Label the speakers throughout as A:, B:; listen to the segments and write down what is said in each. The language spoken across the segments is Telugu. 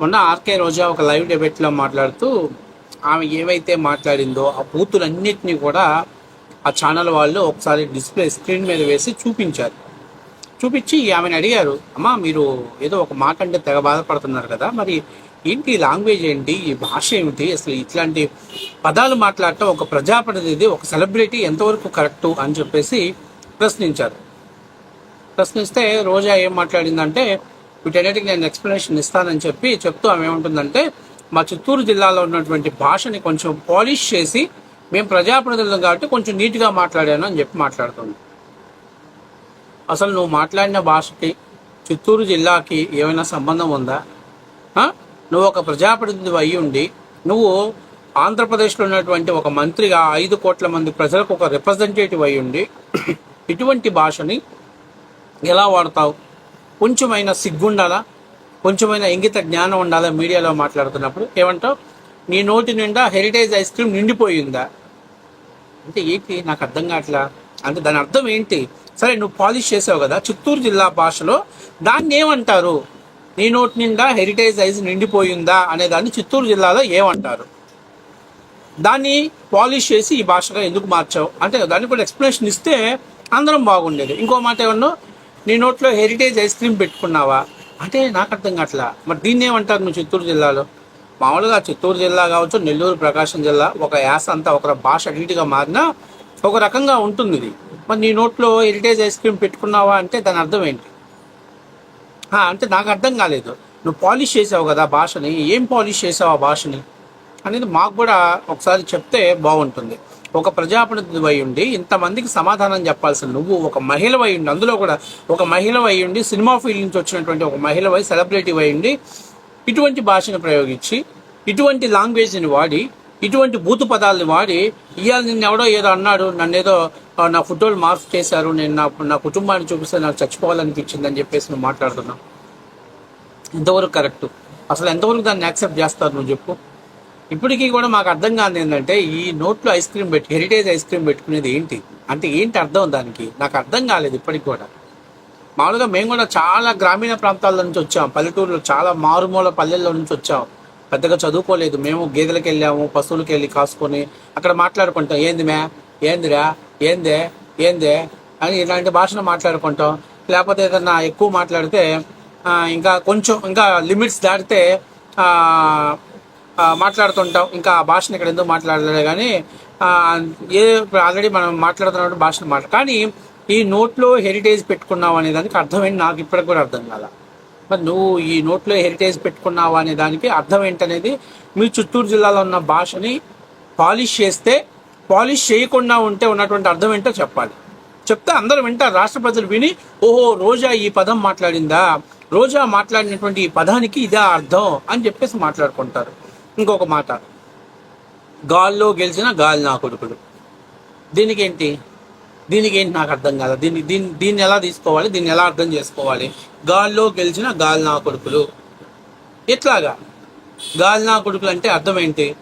A: మొన్న ఆర్కే రోజా ఒక లైవ్ డిబేట్లో మాట్లాడుతూ ఆమె ఏవైతే మాట్లాడిందో ఆ బూతులన్నిటినీ కూడా ఆ ఛానల్ వాళ్ళు ఒకసారి డిస్ప్లే స్క్రీన్ మీద వేసి చూపించారు. చూపించి ఆమెను అడిగారు అమ్మా మీరు ఏదో ఒక మాట అంటే తెగ బాధపడుతున్నారు కదా మరి ఏంటి లాంగ్వేజ్ ఏంటి? ఈ భాష ఏమిటి? అసలు ఇట్లాంటి పదాలు మాట్లాడటం ఒక ప్రజాప్రతినిధి ఒక సెలబ్రిటీ ఎంతవరకు కరెక్టు? అని చెప్పేసి ప్రశ్నించారు. ప్రశ్నిస్తే రోజా ఏం మాట్లాడిందంటే వీటన్నిటికి నేను ఎక్స్ప్లెనేషన్ ఇస్తానని చెప్పి చెప్తూ ఆమె ఏముంటుందంటే మా చిత్తూరు జిల్లాలో ఉన్నటువంటి భాషని కొంచెం పాలిష్ చేసి మేము ప్రజాప్రతినిధులం కాబట్టి కొంచెం నీట్గా మాట్లాడాను అని చెప్పి మాట్లాడుతుంది. అసలు నువ్వు మాట్లాడిన భాషకి చిత్తూరు జిల్లాకి ఏమైనా సంబంధం ఉందా? నువ్వు ఒక ప్రజాప్రతినిధి అయి ఉండి నువ్వు ఆంధ్రప్రదేశ్లో ఉన్నటువంటి ఒక మంత్రిగా ఐదు కోట్ల మంది ప్రజలకు ఒక రిప్రజెంటేటివ్ అయి ఉండి ఇటువంటి భాషని ఎలా వాడతావు? కొంచెమైనా సిగ్గుండాలా? కొంచెమైన ఇంగిత జ్ఞానం ఉండాలా మీడియాలో మాట్లాడుతున్నప్పుడు? ఏమంటావు? నీ నోటి నిండా హెరిటేజ్ ఐస్ క్రీమ్ నిండిపోయిందా? అంటే ఏంటి? నాకు అర్థం కావట్లా? అంటే దాని అర్థం ఏంటి? సరే నువ్వు పాలిష్ చేసావు కదా చిత్తూరు జిల్లా భాషలో దాన్ని ఏమంటారు? నీ నోటి నిండా హెరిటేజ్ ఐస్ నిండిపోయిందా అనే దాన్ని చిత్తూరు జిల్లాలో ఏమంటారు? దాన్ని పాలిష్ చేసి ఈ భాషగా ఎందుకు మార్చావు? అంటే దాన్ని కూడా ఎక్స్ప్లెనేషన్ ఇస్తే అందరం బాగుండేది. ఇంకో మాట ఏమన్నా నీ నోట్లో హెరిటేజ్ ఐస్ క్రీమ్ పెట్టుకున్నావా? అంటే నాకు అర్థం కావట్లా. మరి దీన్ని ఏమంటారు మీ చిత్తూరు జిల్లాలో? మామూలుగా చిత్తూరు జిల్లా కావచ్చు నెల్లూరు ప్రకాశం జిల్లా ఒక యాస అంతా ఒక భాష నీటిగా మారినా ఒక రకంగా ఉంటుంది ఇది. మరి నీ నోట్లో హెరిటేజ్ ఐస్ క్రీమ్ పెట్టుకున్నావా అంటే దాని అర్థం ఏంటి? అంటే నాకు అర్థం కాలేదు. నువ్వు పాలిష్ చేసావు కదా భాషని ఏం పాలిష్ చేసావు ఆ భాషని? అనేది మాకు కూడా ఒకసారి చెప్తే బాగుంటుంది. ఒక ప్రజాప్రతినిధి అయి ఉండి ఇంతమందికి సమాధానం చెప్పాల్సిన నువ్వు ఒక మహిళ అయి ఉండి అందులో కూడా ఒక మహిళ అయి ఉండి సినిమా ఫీల్డ్ నుంచి వచ్చినటువంటి ఒక మహిళ అయి సెలబ్రిటీ అయి ఉండి ఇటువంటి భాషను ప్రయోగించి ఇటువంటి లాంగ్వేజ్ని వాడి ఇటువంటి బూతు పదాలను వాడి ఇవాళ నిన్న ఎవడో ఏదో అన్నాడు నన్ను ఏదో నా ఫోటోలు మార్పు చేశారు నేను నా నా కుటుంబాన్ని చూపిస్తే నాకు చచ్చిపోవాలనిపించింది అని చెప్పేసి నువ్వు మాట్లాడుతున్నావు. ఎంతవరకు కరెక్ట్? అసలు ఎంతవరకు దాన్ని యాక్సెప్ట్ చేస్తారు నువ్వు చెప్పు. ఇప్పటికీ కూడా మాకు అర్థం కాదు ఏంటంటే ఈ నోట్లో ఐస్ క్రీమ్ పెట్టి హెరిటేజ్ ఐస్ క్రీమ్ పెట్టుకునేది ఏంటి? అంటే ఏంటి అర్థం దానికి? నాకు అర్థం కాలేదు ఇప్పటికి కూడా. మామూలుగా మేము కూడా చాలా గ్రామీణ ప్రాంతాల నుంచి వచ్చాం. పల్లెటూరులో చాలా మారుమూల పల్లెల్లో నుంచి వచ్చాం. పెద్దగా చదువుకోలేదు. మేము గేదెలకు వెళ్ళాము పశువులకు వెళ్ళి కాసుకొని అక్కడ మాట్లాడుకుంటాం. ఏంది మే ఏందిరా? ఏందే? ఏందే? అని ఇలాంటి భాషను మాట్లాడుకుంటాం. లేకపోతే ఏదన్నా ఎక్కువ మాట్లాడితే ఇంకా కొంచెం ఇంకా లిమిట్స్ దాటితే మాట్లాడుతుంటాం. ఇంకా ఆ భాషను ఇక్కడ ఎందుకు మాట్లాడలేదు కానీ ఏ ఆల్రెడీ మనం మాట్లాడుతున్నటువంటి భాషను మాట కానీ ఈ నోట్లో హెరిటేజ్ పెట్టుకున్నావు అనే దానికి అర్థమైంది. నాకు ఇప్పటికి కూడా అర్థం కాదా మరి నువ్వు ఈ నోట్లో హెరిటేజ్ పెట్టుకున్నావు అనే దానికి అర్థం ఏంటనేది మీ చిత్తూరు జిల్లాలో ఉన్న భాషని పాలిష్ చేస్తే పాలిష్ చేయకుండా ఉంటే ఉన్నటువంటి అర్థం ఏంటో చెప్పాలి. చెప్తే అందరూ వింటారు. రాష్ట్ర ప్రజలు విని ఓహో రోజా ఈ పదం మాట్లాడిందా? రోజా మాట్లాడినటువంటి ఈ పదానికి ఇదే అర్థం అని చెప్పేసి మాట్లాడుకుంటారు. ఇంకొక మాట. గాల్లో గెలిచిన గాలి నా కొడుకులు. దీనికి ఏంటి దీనికి ఏంటి నాకు అర్థం కాదు. దీన్ని దీన్ని దీన్ని ఎలా తీసుకోవాలి? దీన్ని ఎలా అర్థం చేసుకోవాలి? గాల్లో గెలిచిన గాలి నా కొడుకులు. ఇట్లాగా. గాలి నా కొడుకులు అంటే అర్థం ఏంటి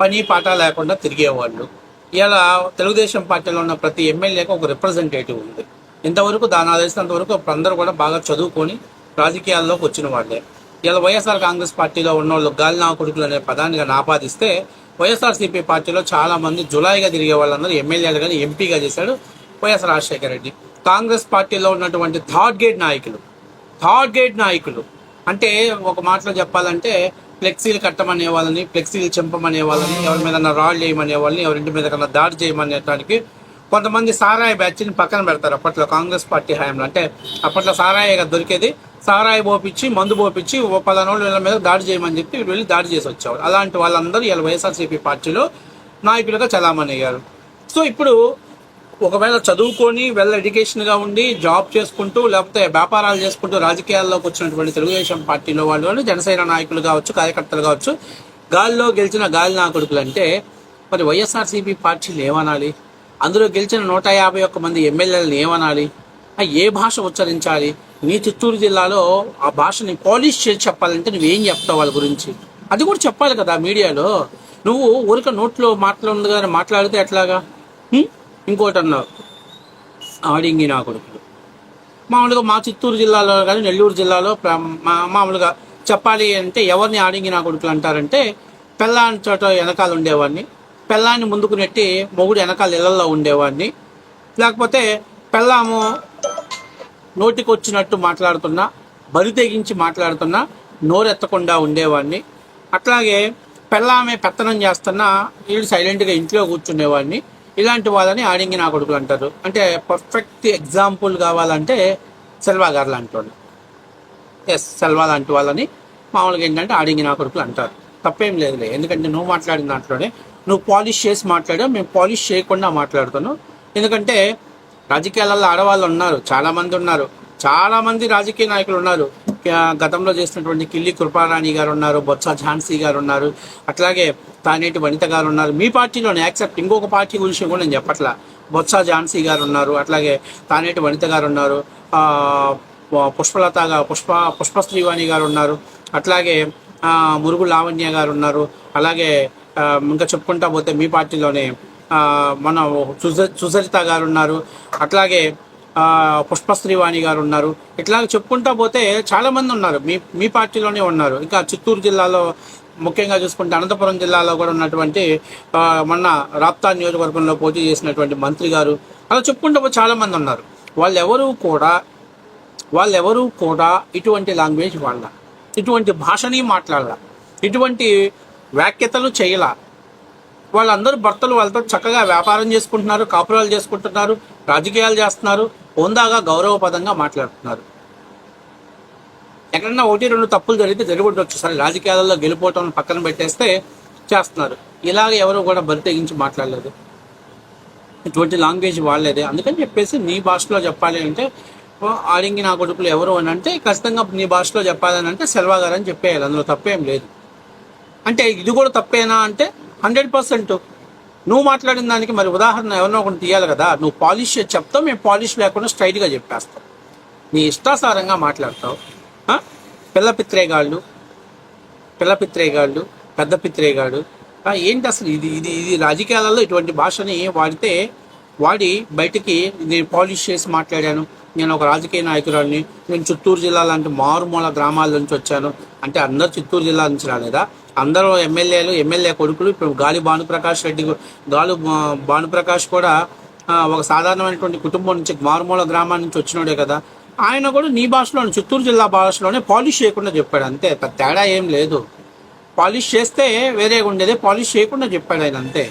A: పని పాట లేకుండా తిరిగేవాళ్ళు. ఇలా తెలుగుదేశం పార్టీలో ఉన్న ప్రతి ఎమ్మెల్యేకి ఒక రిప్రజెంటేటివ్ ఉంది. ఇంతవరకు దాని ఆదేశినంత వరకు అందరూ కూడా బాగా చదువుకొని రాజకీయాల్లోకి వచ్చిన వాళ్ళే. ఇలా వైఎస్ఆర్ కాంగ్రెస్ పార్టీలో ఉన్న వాళ్ళు గాలి నా కొడుకులు అనే పదాన్ని ఆపాదిస్తే వైఎస్ఆర్సీపీ పార్టీలో చాలా మంది జులాయిగా తిరిగే వాళ్ళందరూ ఎమ్మెల్యేలు కానీ ఎంపీగా చేశాడు వైఎస్ రాజశేఖర రెడ్డి. కాంగ్రెస్ పార్టీలో ఉన్నటువంటి థర్డ్ గేట్ నాయకులు థర్డ్ గేట్ నాయకులు. అంటే ఒక మాటలో చెప్పాలంటే ఫ్లెక్సీలు కట్టమనే వాళ్ళని ఫ్లెక్సీలు చెంపమనే వాళ్ళని ఎవరి మీద రాళ్ళు చేయమనే వాళ్ళని ఎవరింటి మీద కన్నా దాడి చేయమనేటానికి కొంతమంది సారాయి బ్యాచ్ని పక్కన పెడతారు అప్పట్లో కాంగ్రెస్ పార్టీ హయాంలో. అంటే అప్పట్లో సారాయిగా దొరికేది సారాయి పోపించి మందు పోపించి ఓ పలానా వీళ్ళ మీద దాడి చేయమని చెప్పి వీళ్ళు వెళ్ళి దాడి చేసి వచ్చేవారు అలాంటి వాళ్ళందరూ ఇలా వైఎస్ఆర్సీపీ పార్టీలో నాయకులుగా చలామణి అయ్యారు సో ఇప్పుడు ఒకవేళ చదువుకొని వెల్ ఎడ్యుకేషన్గా ఉండి జాబ్ చేసుకుంటూ లేకపోతే వ్యాపారాలు చేసుకుంటూ రాజకీయాల్లోకి వచ్చినటువంటి తెలుగుదేశం పార్టీలో వాళ్ళు జనసేన నాయకులు కావచ్చు కార్యకర్తలు కావచ్చు గాల్లో గెలిచిన గాలి నాయకుడుకులు అంటే మరి వైఎస్ఆర్సీపీ పార్టీలు ఏమనాలి? అందులో గెలిచిన నూట యాభై ఒక్క మంది ఎమ్మెల్యేలను ఏమనాలి? ఏ భాష ఉచ్చరించాలి? మీ చిత్తూరు జిల్లాలో ఆ భాషని పాలిష్ చేసి చెప్పాలంటే నువ్వేం చెప్తావు వాళ్ళ గురించి? అది కూడా చెప్పాలి కదా మీడియాలో. నువ్వు ఊరిక నోట్లో మాట్లాడు కానీ మాట్లాడితే ఎట్లాగా? ఇంకోటి అన్నావు. ఆడింగి నా కొడుకులు. మామూలుగా మా చిత్తూరు జిల్లాలో కానీ నెల్లూరు జిల్లాలో ప్ర- మామూలుగా చెప్పాలి అంటే ఎవరిని ఆడింగి నా కొడుకులు అంటారంటే పెళ్ళాని చోట వెనకాల ఉండేవాడిని. పెళ్ళాన్ని ముందుకు నెట్టి మొగుడు వెనకాల ఇళ్ళలో ఉండేవాడిని. లేకపోతే పెళ్ళాము నోటికొచ్చినట్టు మాట్లాడుతున్నా బరి తెగించి మాట్లాడుతున్నా నోరెత్తకుండా ఉండేవాడిని. అట్లాగే పెళ్ళామే పెత్తనం చేస్తున్నా వీళ్ళు సైలెంట్గా ఇంట్లో కూర్చునేవాడిని. ఇలాంటి వాళ్ళని ఆడింగి నా కొడుకులు అంటారు. అంటే పర్ఫెక్ట్ ఎగ్జాంపుల్ కావాలంటే సెల్వా గారు లాంటి వాళ్ళు. ఎస్ సెల్వా లాంటి వాళ్ళని మామూలుగా ఏంటంటే ఆడింగి నా కొడుకులు అంటారు. తప్పేం లేదులే. ఎందుకంటే నువ్వు మాట్లాడిన దాంట్లోనే నువ్వు పాలిష్ చేసి మాట్లాడావు మేము పాలిష్ చేయకుండా మాట్లాడుతున్నావు ఎందుకంటే రాజకీయాలలో ఆడవాళ్ళు ఉన్నారు చాలా మంది ఉన్నారు. చాలా మంది రాజకీయ నాయకులు ఉన్నారు. గతంలో చేసినటువంటి కిల్లి కృపారాణి గారు ఉన్నారు బొత్స ఝాన్సీ గారు ఉన్నారు అట్లాగే తానేటి వనిత గారు ఉన్నారు. మీ పార్టీలోనే యాక్సెప్ట్ ఇంకొక పార్టీ గురించి కూడా నేను చెప్పట్లా. బొత్స ఝాన్సీ గారు ఉన్నారు అట్లాగే తానేటి వనిత గారు ఉన్నారు పుష్పలత పుష్ప పుష్ప శ్రీవాణి గారు ఉన్నారు అట్లాగే మురుగు లావణ్య గారు ఉన్నారు అలాగే ఇంకా చెప్పుకుంటా పోతే మీ పార్టీలోనే మన సుజ సుచరిత గారు ఉన్నారు అట్లాగే పుష్పశ్రీవాణి గారు ఉన్నారు ఇట్లా చెప్పుకుంటా పోతే చాలామంది ఉన్నారు. మీ మీ పార్టీలోనే ఉన్నారు. ఇంకా చిత్తూరు జిల్లాలో ముఖ్యంగా చూసుకుంటే అనంతపురం జిల్లాలో కూడా ఉన్నటువంటి మొన్న రాప్తా నియోజకవర్గంలో పోటీ చేసినటువంటి మంత్రి గారు. అలా చెప్పుకుంటే పోతే చాలామంది ఉన్నారు. వాళ్ళెవరూ కూడా వాళ్ళెవరూ కూడా ఇటువంటి లాంగ్వేజ్ వాళ్ళ. ఇటువంటి భాషని మాట్లాడాల. ఇటువంటి వ్యాఖ్యతలు చేయాల. వాళ్ళందరూ భర్తలు వాళ్ళతో చక్కగా వ్యాపారం చేసుకుంటున్నారు కాపురాలు చేసుకుంటున్నారు రాజకీయాలు చేస్తున్నారు హోందాగా గౌరవపదంగా మాట్లాడుతున్నారు. ఎక్కడన్నా ఒకటి రెండు తప్పులు జరిగితే జరిగి ఉండొచ్చు సరే రాజకీయాలలో గెలిపోవటం పక్కన పెట్టేస్తే చేస్తున్నారు. ఇలాగ ఎవరు కూడా బరి తెగించి మాట్లాడలేదు. ఇటువంటి లాంగ్వేజ్ వాడలేదే అందుకని చెప్పేసి నీ భాషలో చెప్పాలి అంటే ఓ, ఆడింగి నా కొడుకులు ఎవరు అని అంటే ఖచ్చితంగా నీ భాషలో చెప్పాలని అంటే సెల్వా గారు అని చెప్పేయాలి. అందులో తప్పేం లేదు. అంటే ఇది కూడా తప్పేనా అంటే హండ్రెడ్ పర్సెంట్. నువ్వు మాట్లాడిన దానికి మరి ఉదాహరణ ఎవరినో ఒకటి తీయాలి కదా. నువ్వు పాలిష్ చేసి చెప్తావు మేము పాలిష్ లేకుండా స్ట్రైట్గా చెప్పేస్తాం. నీ ఇష్టాసారంగా మాట్లాడతావు. ఆ? పిల్ల పిత్రేగాళ్ళు పిల్ల పిత్రేగాళ్ళు పెద్ద పిత్రేగాడు ఏంటి అసలు ఇది ఇది ఇది రాజకీయాలలో ఇటువంటి భాషని వాడితే వాడి బయటికి నేను పాలిష్ చేసి మాట్లాడాను నేను ఒక రాజకీయ నాయకురాడిని నేను చిత్తూరు జిల్లా లాంటి మారుమూల గ్రామాల నుంచి వచ్చాను. అంటే అందరు చిత్తూరు జిల్లా నుంచి రాలేదా? అందరూ ఎమ్మెల్యేలు ఎమ్మెల్యే కొడుకులు ఇప్పుడు గాలి భానుప్రకాష్ రెడ్డి గాలి భానుప్రకాష్ కూడా ఒక సాధారణమైనటువంటి కుటుంబం నుంచి మారుమూల గ్రామాల నుంచి వచ్చినోడే కదా. ఆయన కూడా నీ భాషలోనే చిత్తూరు జిల్లా భాషలోనే పాలిష్ చేయకుండా చెప్పాడు. అంతే తేడా ఏం లేదు. పాలిష్ చేస్తే వేరేగా ఉండేది పాలిష్ చేయకుండా చెప్పాడు ఆయన అంతే.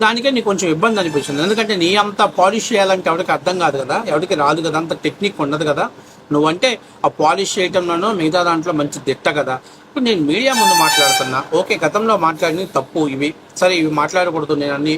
A: దానికే నీకు కొంచెం ఇబ్బంది అనిపించింది ఎందుకంటే నీ అంత పాలిష్ చేయాలంటే ఎవరికి అర్థం కాదు కదా. ఎవరికి రాదు కదా. అంత టెక్నిక్ ఉండదు కదా. నువ్వంటే ఆ పాలిష్ చేయటంలోనూ మిగతా దాంట్లో మంచి దిట్ట కదా. ఇప్పుడు నేను మీడియా ముందు మాట్లాడుతున్నా. ఓకే గతంలో మాట్లాడినవి తప్పు ఇవి. సరే ఇవి మాట్లాడకూడదు నేను అన్ని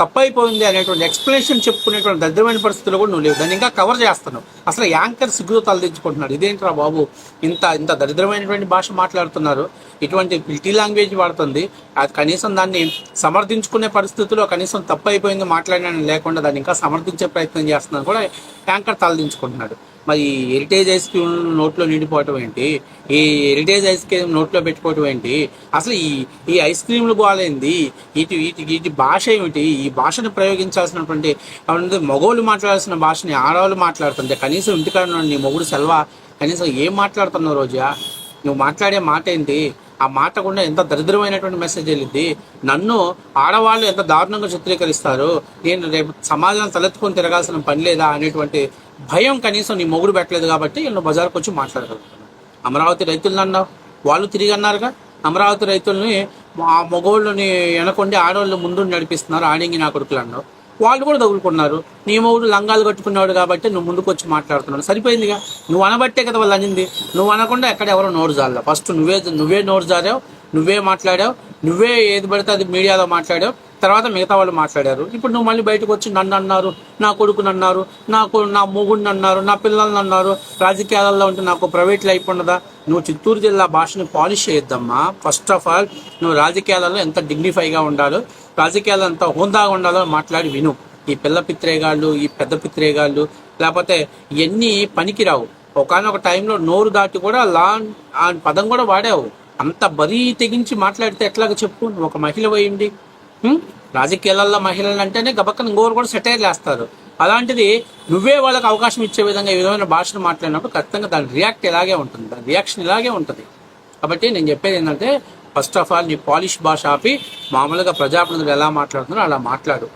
A: తప్పైపోయింది అనేటువంటి ఎక్స్ప్లెనేషన్ చెప్పుకునేటువంటి దరిద్రమైన పరిస్థితులు కూడా నువ్వు లేవు. దాన్ని ఇంకా కవర్ చేస్తున్నావు. అసలు యాంకర్ సిగ్గుతో తలదించుకుంటున్నాడు ఇదేంట్రా బాబు? ఇంత ఇంత దరిద్రమైనటువంటి భాష మాట్లాడుతున్నారు. ఇటువంటి పిల్టీ లాంగ్వేజ్ వాడుతుంది. అది కనీసం దాన్ని సమర్థించుకునే పరిస్థితిలో కనీసం తప్పు అయిపోయింది మాట్లాడిన లేకుండా దాన్ని ఇంకా సమర్థించే ప్రయత్నం చేస్తున్నారు కూడా యాంకర్ తలదించుకుంటున్నాడు. మరి హెరిటేజ్ ఐస్ క్రీమ్ నోట్లో నిండిపోవటం ఏంటి? ఈ హెరిటేజ్ ఐస్ క్రీమ్ నోట్లో పెట్టుకోవటం ఏంటి? అసలు ఈ ఈ ఐస్ క్రీమ్లు బాగాలేంది ఇటు ఇటు ఇటు భాష ఏమిటి? ఈ భాషను ప్రయోగించాల్సినటువంటి మగవాళ్ళు మగోళ్ళు మాట్లాడాల్సిన భాషని ఆడవాళ్ళు మాట్లాడుతుంటే కనీసం ఇంటికాడ నీ మొగుడు సెల్వా? కనీసం ఏం మాట్లాడుతున్నావు రోజా? నువ్వు మాట్లాడే మాట ఏంటి ఆ మాట కూడా ఎంత దరిద్రమైనటువంటి మెసేజ్ వెళ్ళింది నన్ను ఆడవాళ్ళు ఎంత దారుణంగా చిత్రీకరిస్తారు? నేను రేపు సమాజం తలెత్తుకొని తిరగాల్సిన పని లేదా అనేటువంటి భయం కనీసం నీ మొగుడు పెట్టలేదు కాబట్టి నేను బజార్కి వచ్చి మాట్లాడగలుగుతున్నాను అమరావతి రైతులను అన్నావు. వాళ్ళు తిరిగి అన్నారుగా? అమరావతి రైతుల్ని ఆ మగోళ్ళని వెనకొండి ఆడవాళ్ళు ముందు నడిపిస్తున్నారు ఆడింగి నా కొడుకులు అన్నావు. వాళ్ళు కూడా తగులుకున్నారు. నీ మొగుడు లంగాలు కట్టుకున్నాడు కాబట్టి నువ్వు ముందుకు వచ్చి మాట్లాడుతున్నావు సరిపోయిందిగా. నువ్వు అనబట్టే కదా వాళ్ళు అనింది. నువ్వు అనకుండా ఎక్కడ ఎవరో నోరు జాల ఫస్ట్ నువ్వే నువ్వే నోరు జారావు నువ్వే మాట్లాడావు నువ్వే ఏది పడితే అది మీడియాలో మాట్లాడావు. తర్వాత మిగతా వాళ్ళు మాట్లాడారు. ఇప్పుడు నువ్వు మళ్ళీ బయటకు వచ్చి నన్ను అన్నారు నా కొడుకుని అన్నారు నాకు నా మొగుడిని అన్నారు నా పిల్లల్ని అన్నారు రాజకీయాలలో ఉంటే నాకు ప్రైవేట్ లైఫ్ ఉండదా? నువ్వు చిత్తూరు జిల్లా భాషను పాలిష్ చేయొద్దమ్మా. ఫస్ట్ ఆఫ్ ఆల్ నువ్వు రాజకీయాలలో ఎంత డిగ్నిఫైగా ఉండాలో రాజకీయాలు ఎంత హోందాగా ఉండాలో మాట్లాడి విను. ఈ పిల్ల పిత్రేగాళ్ళు ఈ పెద్ద పిత్రేగాళ్ళు లేకపోతే ఇవన్నీ పనికిరావు. ఒకనొక టైంలో నోరు దాటి కూడా లా ఆ పదం కూడా వాడావు. అంత బరీ తెగించి మాట్లాడితే ఎట్లాగ చెప్పు? నువ్వు ఒక మహిళ పోయింది. రాజకీయాలలో మహిళలు అంటేనే గబక్కన ఇంకోరు కూడా సెటైర్ చేస్తారు. అలాంటిది నువ్వే వాళ్ళకి అవకాశం ఇచ్చే విధంగా ఈ విధమైన భాషను మాట్లాడినప్పుడు ఖచ్చితంగా దాని రియాక్ట్ ఇలాగే ఉంటుంది. దాని రియాక్షన్ ఇలాగే ఉంటుంది. కాబట్టి నేను చెప్పేది ఏంటంటే ఫస్ట్ ఆఫ్ ఆల్ నీ పాలిష్ భాష ఆపి మామూలుగా ప్రజాప్రతినిధులు ఎలా మాట్లాడుతున్నారో అలా మాట్లాడు.